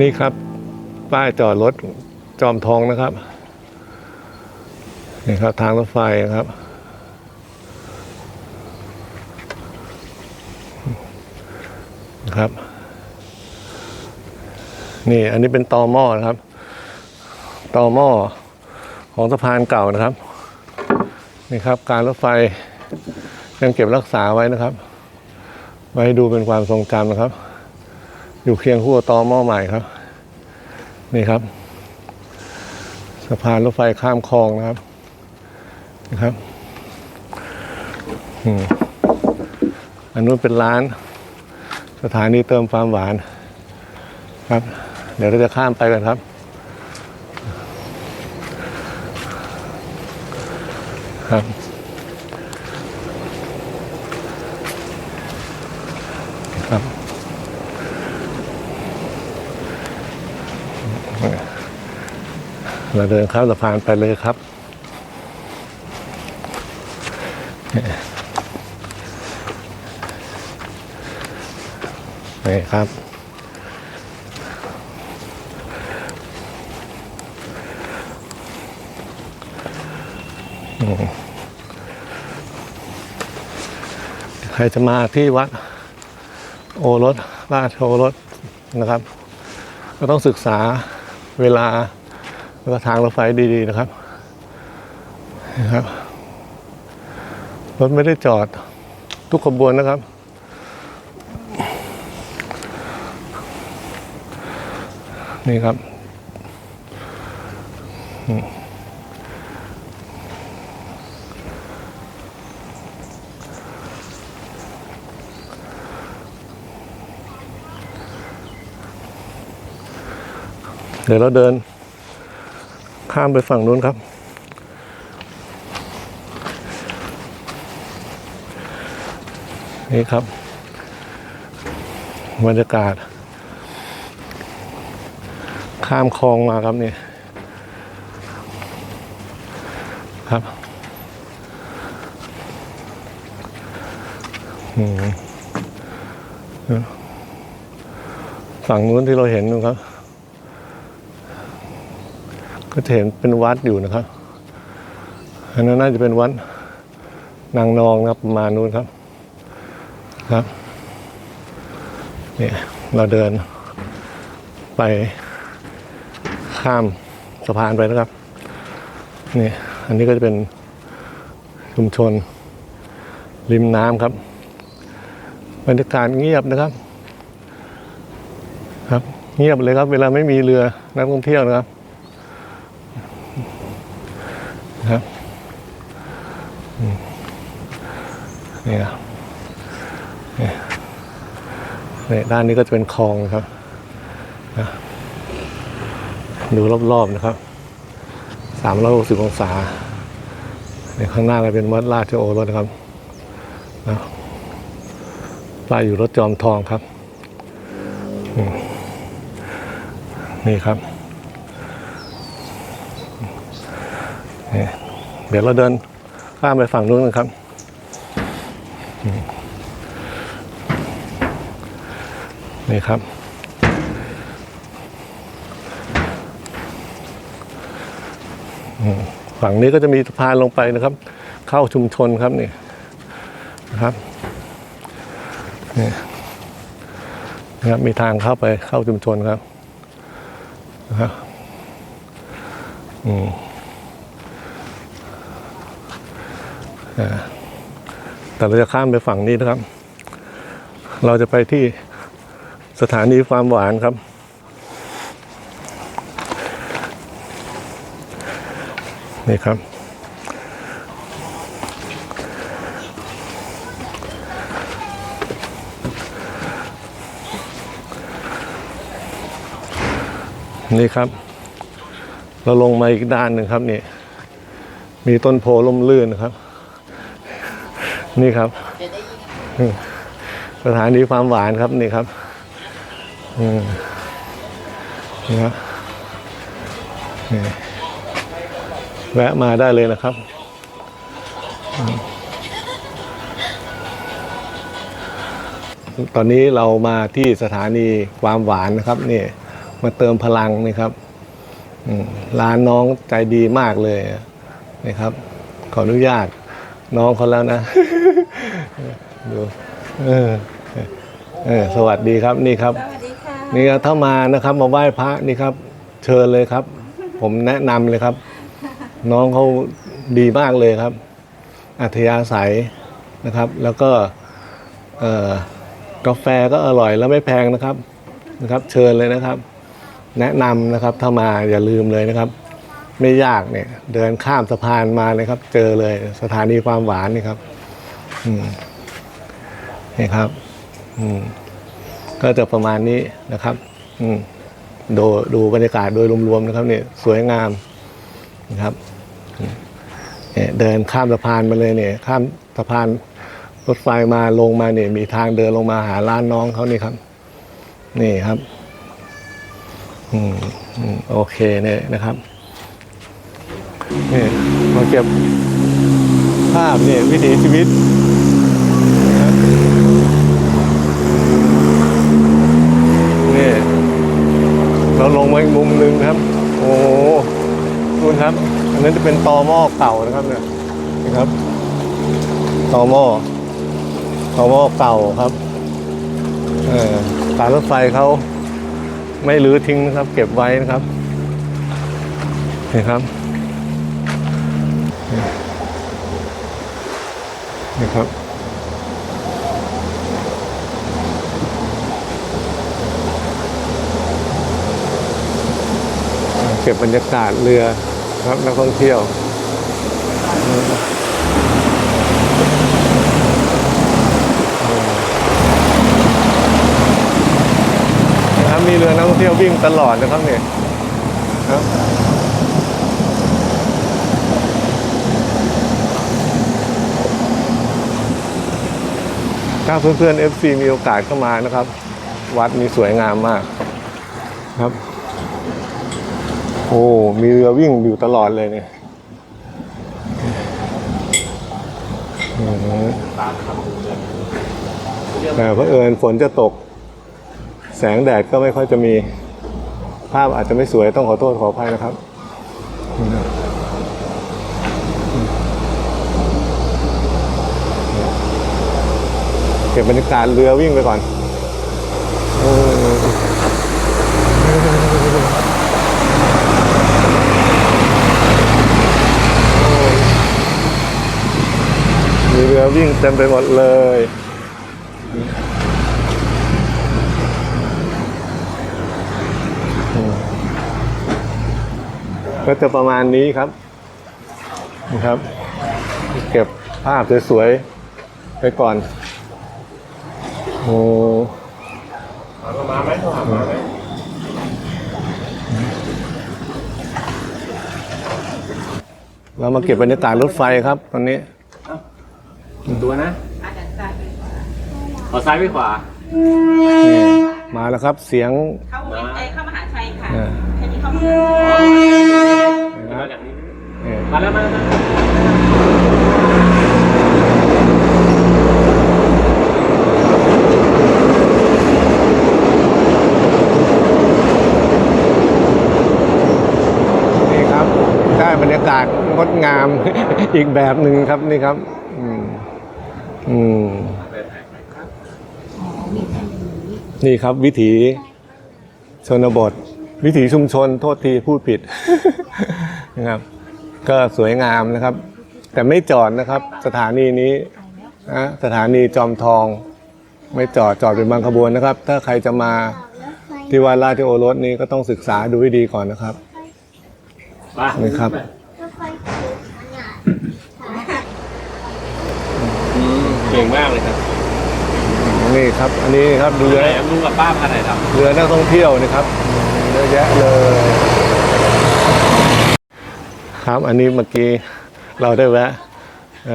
นี่ครับ ป้ายจอดรถจอมทองนะครับ นี่ครับทางรถไฟครับนะครับ นี่อันนี้เป็นตอหม้อนะครับตอหม้อของสะพานเก่านะครับ นี่ครับ การรถไฟยังเก็บรักษาไว้นะครับ ไว้ให้ดูเป็นความทรงจำนะครับ อยู่เคียงคู่กับตอหม้อใหม่ครับ นี่ครับ สะพานรถไฟข้ามคลองนะครับนะครับอันนู้นเป็นร้าน สถานีเติมความหวานครับ เดี๋ยวเราจะข้ามไปกันครับครับ เราเดินข้ามสะพานไปเลยครับ นี่ครับ ใครจะมาที่วัด โอรสราชโอรสนะครับ ก็ต้องศึกษาเวลา แล้วก็ทางรถไฟดีๆนะครับนะครับ รถไม่ได้จอดทุกขบวนนะครับ นี่ครับเดี๋ยวเราเดิน ข้ามไปฝั่งนู้นครับ นี่ครับบรรยากาศ ข้ามคลองมาครับนี่ครับฝั่งนู้นที่เราเห็นนะครับ ก็เห็นเป็นวัดอยู่นะครับ อันนั้นน่าจะเป็นวัดนางนองนะครับประมาณนู้นครับ ครับเนี่ยเราเดินไปข้ามสะพานไปนะครับนี่อันนี้ก็จะเป็นชุมชนริมน้ำครับบรรยากาศเงียบนะครับ ครับ เงียบเลยครับ เวลาไม่มีเรือนักท่องเที่ยวนะครับ นี่นะนี่ด้านนี้ก็จะเป็นคลองนะครับนะดูรอบๆนะครับสามร้อยหกสิบองศาในข้างหน้าก็เป็นวัดราชโอรสนะครับนะป้ายอยู่รถจอมทองครับ นี่ครับเดี๋ยวเราเดินข้ามไปฝั่งนู้นกันครับ นี่ครับ ฝั่งนี้ก็จะมีสะพานลงไปนะครับ เข้าชุมชนครับนี่นะครับนี่นะครับมีทางเข้าไปเข้าชุมชนครับนะครับอืมอ่า แต่เราจะข้ามไปฝั่งนี้นะครับ เราจะไปที่สถานีความหวานครับ นี่ครับ นี่ครับ เราลงมาอีกด้านหนึ่งครับนี่ มีต้นโพล่มลื่นนะครับ นี่ครับสถานีความหวานครับนี่ครับนี่ครับแวะมาได้เลยนะครับ ตอนนี้เรามาที่สถานีความหวานนะครับนี่มาเติมพลังนี่ครับร้านน้องใจดีมากเลยนี่ครับ ขออนุญาต น้องเขาแล้วนะ ดูเออเออสวัสดีครับนี่ครับ สวัสดีค่ะนี่ครับถ้ามานะครับ มาไหว้พระนี่ครับ เชิญเลยครับ ผมแนะนำเลยครับ น้องเขาดีมากเลยครับ อัธยาศัยนะครับ แล้วก็เอ่อกาแฟก็อร่อยแล้วไม่แพงนะครับนะครับ เชิญเลยนะครับ แนะนำนะครับถ้ามาอย่าลืมเลยนะครับ ไม่ยากเนี่ย เดินข้ามสะพานมาเลยครับ เจอเลยสถานีความหวานนี่ครับอืมนี่ครับ อืม ก็จะประมาณนี้นะครับ อืมดูดูบรรยากาศโดยรวมๆนะครับเนี่ยสวยงามนะครับเนี่ยเดินข้ามสะพานมาเลยเนี่ย ข้ามสะพานรถไฟมาลงมาเนี่ยมีทางเดินลงมาหาร้านน้องเขานี่ครับ นี่ครับ อืมอืมโอเคเนี่ยนะครับ นี่มาเก็บภาพเนี่ยวิถีชีวิตนี่เราลงมาอีกมุมหนึ่งครับ โอ้ดูครับ อันนั้นจะเป็นตอหม้อเก่านะครับเนี่ยนี่ครับตอหม้อตอหม้อเก่าครับเออการรถไฟเขาไม่รื้อทิ้งนะครับ เก็บไว้นะครับนี่ครับ ครับ เก็บบรรยากาศเรือครับนักท่องเที่ยวนะครับมีเรือนักท่องเที่ยววิ่งตลอดนะครับเนี่ยครับ ถ้าเพื่อนๆ FC มีโอกาสเข้ามานะครับ วัดนี้สวยงามมากครับ โอ้มีเรือวิ่งอยู่ตลอดเลยเนี่ยแต่เพอเอิญฝนจะตก แสงแดดก็ไม่ค่อยจะมี ภาพอาจจะไม่สวยต้องขอโทษขออภัยนะครับ ก็บบรรยากาศเรือวิ่งไปก่อนมีเรือวิ่งเต็มไปหมดเลยก็จะประมาณนี้ครับนะครับ เก็บภาพสวยๆไปก่อน โอ้เรามาเก็บบรรยากาศรถไฟครับ ตอนนี้ตัวนะขอซ้ายไปขวา นี่มาแล้วครับ เสียงเข้าเวนเอ้ยเข้ามหาชัยค่ะอ่าแค่นี้เข้ามามาจากนี้นี่มาแล้วมาแล้ว นี่ครับ ได้บรรยากาศ งดงาม อีกแบบหนึ่งครับนี่ครับ อืมอืมนี่ครับวิถีชนบท วิถีชุมชนโทษทีพูดผิดนะครับ ก็สวยงามนะครับ แต่ไม่จอดนะครับ สถานีนี้นะสถานีจอมทอง ไม่จอดจอดเป็นบางขบวนนะครับ ถ้าใครจะมาที่วัดราชโอรสนี้ก็ต้องศึกษาดูให้ดีก่อนนะครับมานี่ครับ อืมเก่งมากเลยครับนี่ครับ อันนี้ครับเรือไหนลุงกับป้าพาไหนครับ เรือนักท่องเที่ยวนะครับเยอะแยะเลย ครับอันนี้เมื่อกี้เราได้แวะ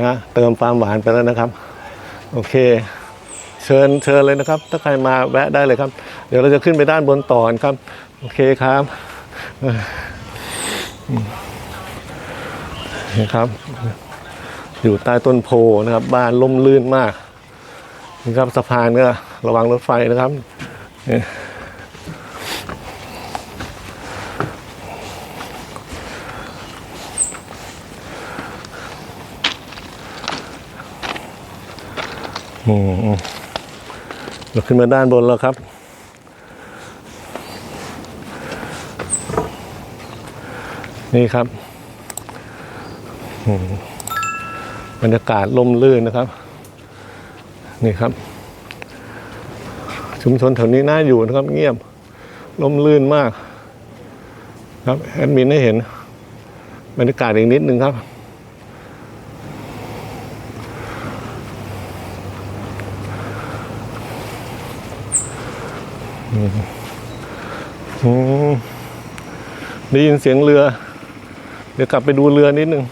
นะเติมความหวานไปแล้วนะครับ โอเค เชิญเชิญเลยนะครับ ถ้าใครมาแวะได้เลยครับ เดี๋ยวเราจะขึ้นไปด้านบนต่อครับ โอเคครับเอออืมนี่ครับ อยู่ใต้ต้นโพนะครับ บ้านล่มลื่นมากนะครับสะพานก็ระวังรถไฟนะครับเราขึ้นมาด้านบนแล้วครับ นี่ครับ อืม บรรยากาศลมลื่นนะครับ นี่ครับ ชุมชนแถวนี้น่าอยู่นะครับ เงียบลมลื่นมาก ครับแอดมินให้เห็น บรรยากาศอีกนิดนึงครับได้ยินเสียงเรือ เดี๋ยวกลับไปดูเรือนิดนึง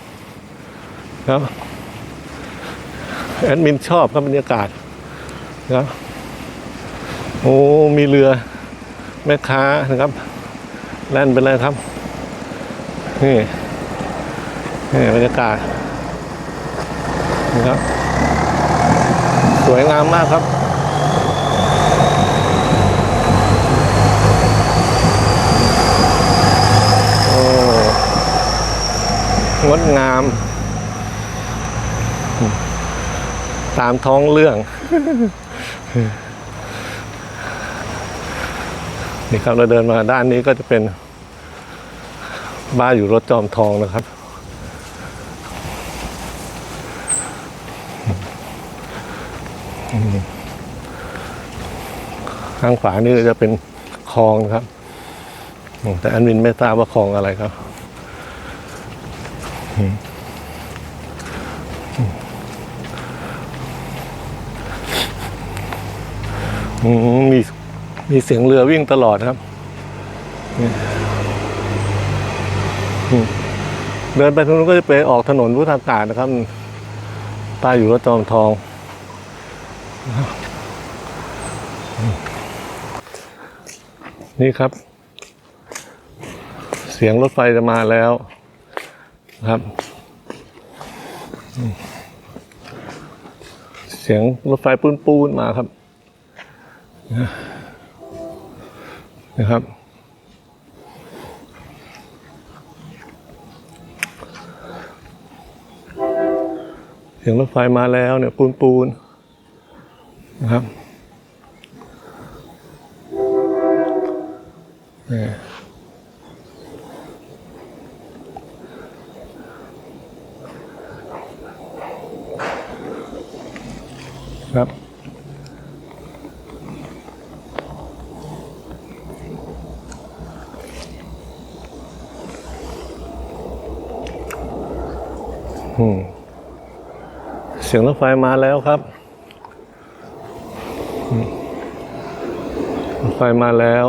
ครับ แอดมินชอบครับบรรยากาศนะครับโอ้มีเรือแม่ค้านะครับแล่นไปเลยครับนี่นี่บรรยากาศนะครับ สวยงามมากครับโอ้งดงาม ตามท้องเรื่อง นี่ครับเราเดินมาด้านนี้ก็จะเป็นบ้านอยู่รถจอมทองนะครับ ข้างขวานี่จะเป็นคลองนะครับ แต่อันวินไม่ทราบว่าคลองอะไรครับอืม มีมีเสียงเรือวิ่งตลอดครับ เดินไปทางนู้นก็จะไปออกถนนพุทธากาศนะครับป้าอยู่รถจอมทอง นี่ครับ เสียงรถไฟจะมาแล้วครับ เสียงรถไฟปูนปูนมาครับ นะครับ เสียงรถไฟมาแล้วเนี่ยปูนปูนนะครับนี่ครับ สียงรถไฟมาแล้วครับรถไฟมาแล้ว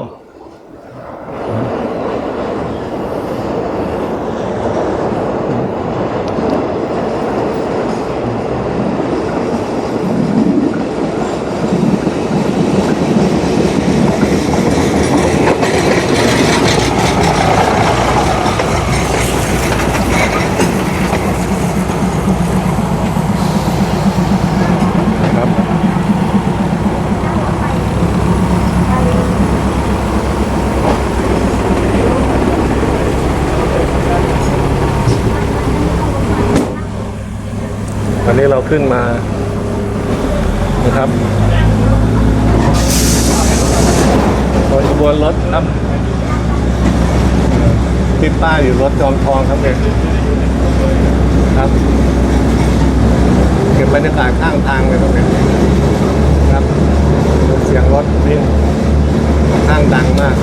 นนี้เราขึ้นมานะครับบนขบวนรถครับที่ป้ายอยู่รถจอมทองครับเนี่ยครับ เก็บบรรยากาศข้างทางเลยครับเนี่ยครับ เสียงรถวิ่งข้างดังมาก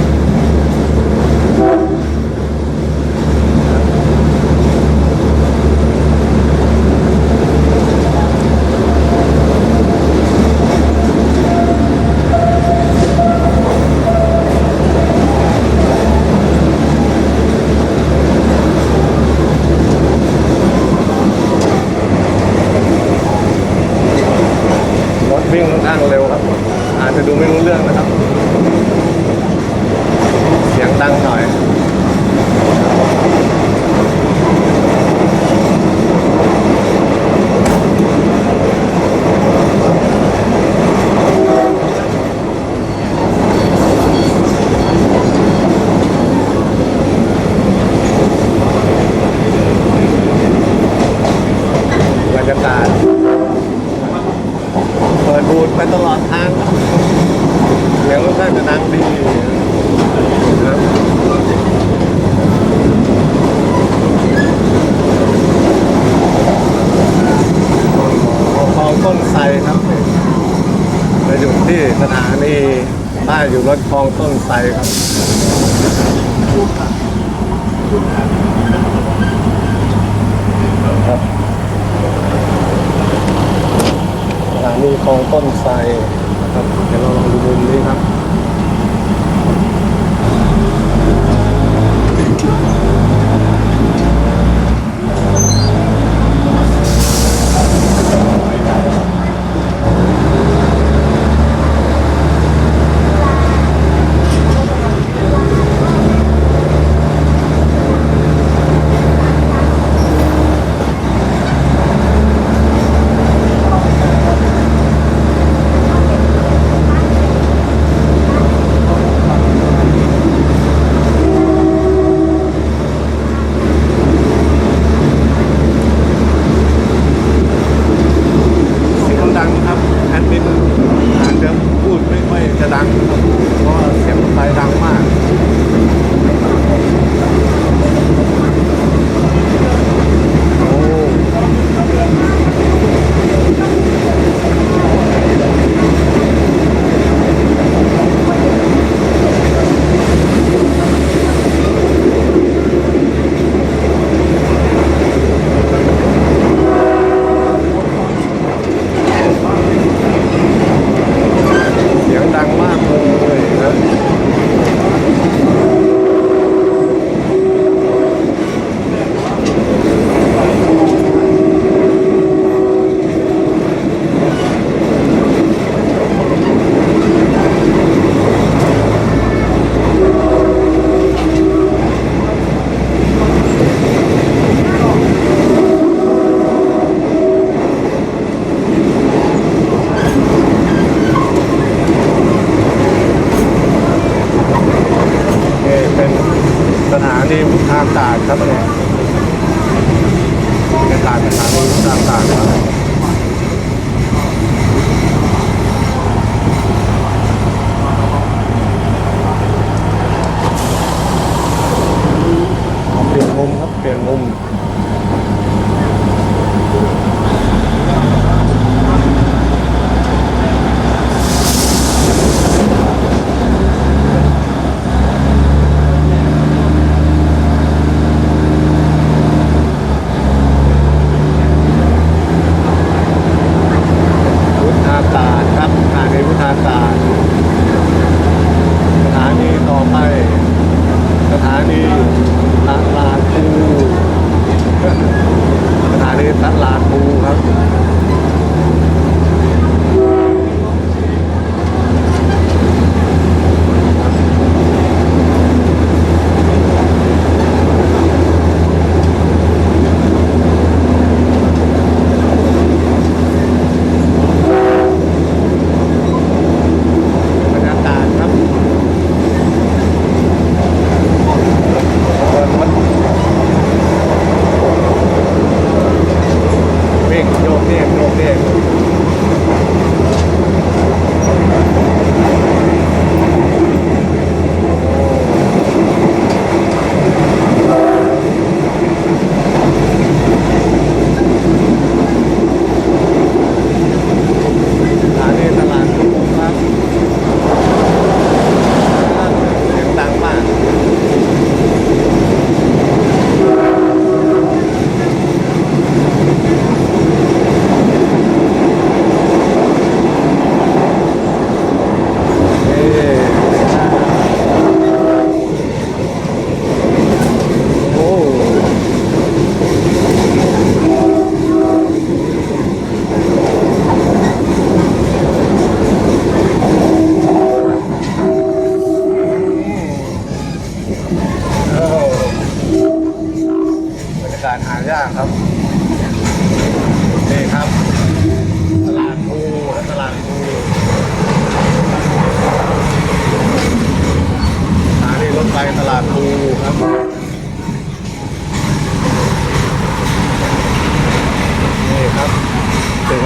เลยครับครับนี่ของต้นสา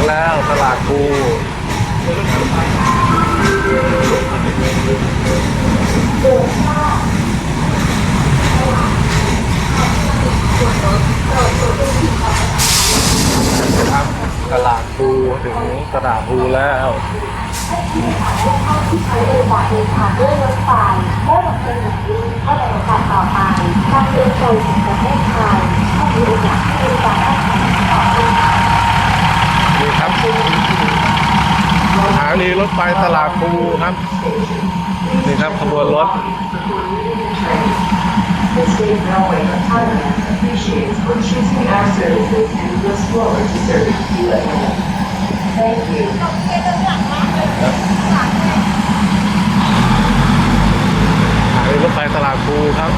แล้วตลาดภูครับตลาดภูถึงตลาดภูแล้วที่ใช้บริกอรเดินทางด้วยรถไฟเมื่อวันที่หนึ่งวิ่งเข้าไปในการต่อไปทางเดินตรงประเทศไทยให้มีโอกาสที่จะได้รับการตอบรั ครับสถานีรถไฟตลาดภูครับนี่ครับขบวนรถ The State Railway of Thailand appreciates for choosing our services and looks forward to serving you again. Thank you. สถานีรถไฟตลาดภูครับ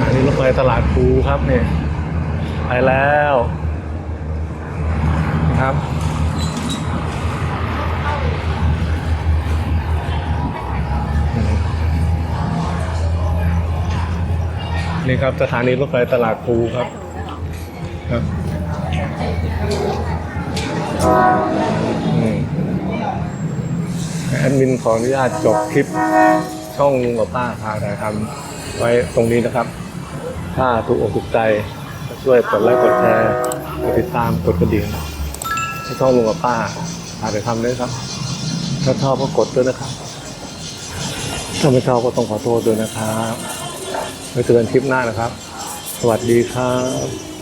อันนี้รถไฟตลาดภูครับเนี่ยไปแล้วครับ นี่ครับ สถานีรถไฟตลาดภูครับครับอืมแอดมินขออนุญาตจบคลิปช่องลุงกับป้าพาถ่ายทำไว้ตรงนี้นะครับ ถ้าถูกอกถูกใจก็ช่วยกดไลค์กดแชร์กดติดตามกดกระดิ่งให้ช่องลุงกับป้าพาถ่ายทำด้วยครับ ถ้าชอบก็กดด้วยนะครับถ้าไม่ชอบก็ต้องขอโทษด้วยนะครับ ไว้เจอกันคลิปหน้านะครับ สวัสดีครับ